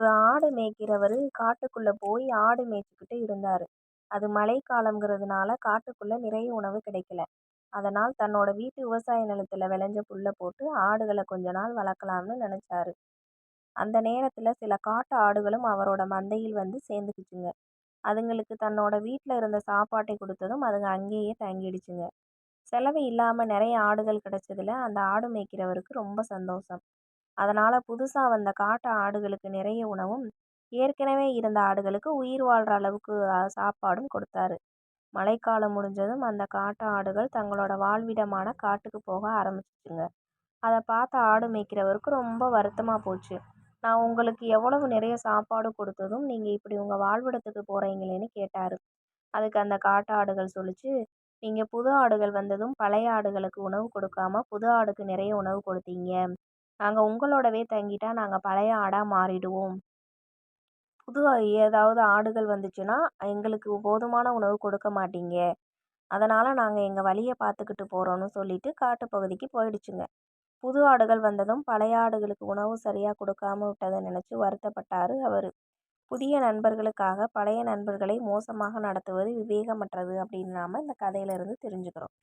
ஒரு ஆடு மேய்க்கிறவர் காட்டுக்குள்ளே போய் ஆடு மேய்ச்சிக்கிட்டு இருந்தார். அது மழைக்காலங்கிறதுனால காட்டுக்குள்ளே நிறைய உணவு கிடைக்கல. அதனால் தன்னோட வீட்டு விவசாய நிலத்தில் விளைஞ்ச புல்லை போட்டு ஆடுகளை கொஞ்ச நாள் வளர்க்கலாம்னு நினச்சாரு. அந்த நேரத்தில் சில காட்டு ஆடுகளும் அவரோட மந்தையில் வந்து சேர்ந்துக்கிச்சுங்க. அதுங்களுக்கு தன்னோட வீட்டில் இருந்த சாப்பாட்டை கொடுத்ததும் அதுங்க அங்கேயே தங்கிடுச்சுங்க. செலவு இல்லாமல் நிறைய ஆடுகள் கிடைச்சதுல அந்த ஆடு மேய்க்கிறவருக்கு ரொம்ப சந்தோஷம். அதனால் புதுசாக வந்த காட்டு ஆடுகளுக்கு நிறைய உணவும் ஏற்கனவே இருந்த ஆடுகளுக்கு உயிர் வாழ்கிற அளவுக்கு சாப்பாடும் கொடுத்தாரு. மழைக்காலம் முடிஞ்சதும் அந்த காட்டு ஆடுகள் தங்களோட வாழ்விடமான காட்டுக்கு போக ஆரம்பிச்சிச்சுங்க. அதை பார்த்த ஆடு மேய்க்கிறவருக்கு ரொம்ப வருத்தமாக போச்சு. நான் உங்களுக்கு எவ்வளவு நிறைய சாப்பாடு கொடுத்ததும் நீங்கள் இப்படி உங்கள் வாழ்விடத்துக்கு போகிறீங்களேன்னு கேட்டார். அதுக்கு அந்த காட்டு ஆடுகள் சொல்லிச்சு நீங்கள் புது ஆடுகள் வந்ததும் பழைய ஆடுகளுக்கு உணவு கொடுக்காம புது ஆடுக்கு நிறைய உணவு கொடுத்தீங்க. நாங்கள் உங்களோடவே தங்கிட்டா நாங்கள் பழைய ஆடாக மாறிடுவோம். புது ஏதாவது ஆடுகள் வந்துச்சுன்னா எங்களுக்கு போதுமான உணவு கொடுக்க மாட்டீங்க. அதனால் நாங்கள் எங்கள் வழியை பார்த்துக்கிட்டு போகிறோன்னு சொல்லிட்டு காட்டுப்பகுதிக்கு போயிடுச்சுங்க. புது ஆடுகள் வந்ததும் பழைய ஆடுகளுக்கு உணவு சரியாக கொடுக்காம விட்டதை நினச்சி வருத்தப்பட்டார் அவர். புதிய நண்பர்களுக்காக பழைய நண்பர்களை மோசமாக நடத்துவது விவேகமற்றது அப்படின்னு நாம் இந்த கதையிலேருந்து தெரிஞ்சுக்கிறோம்.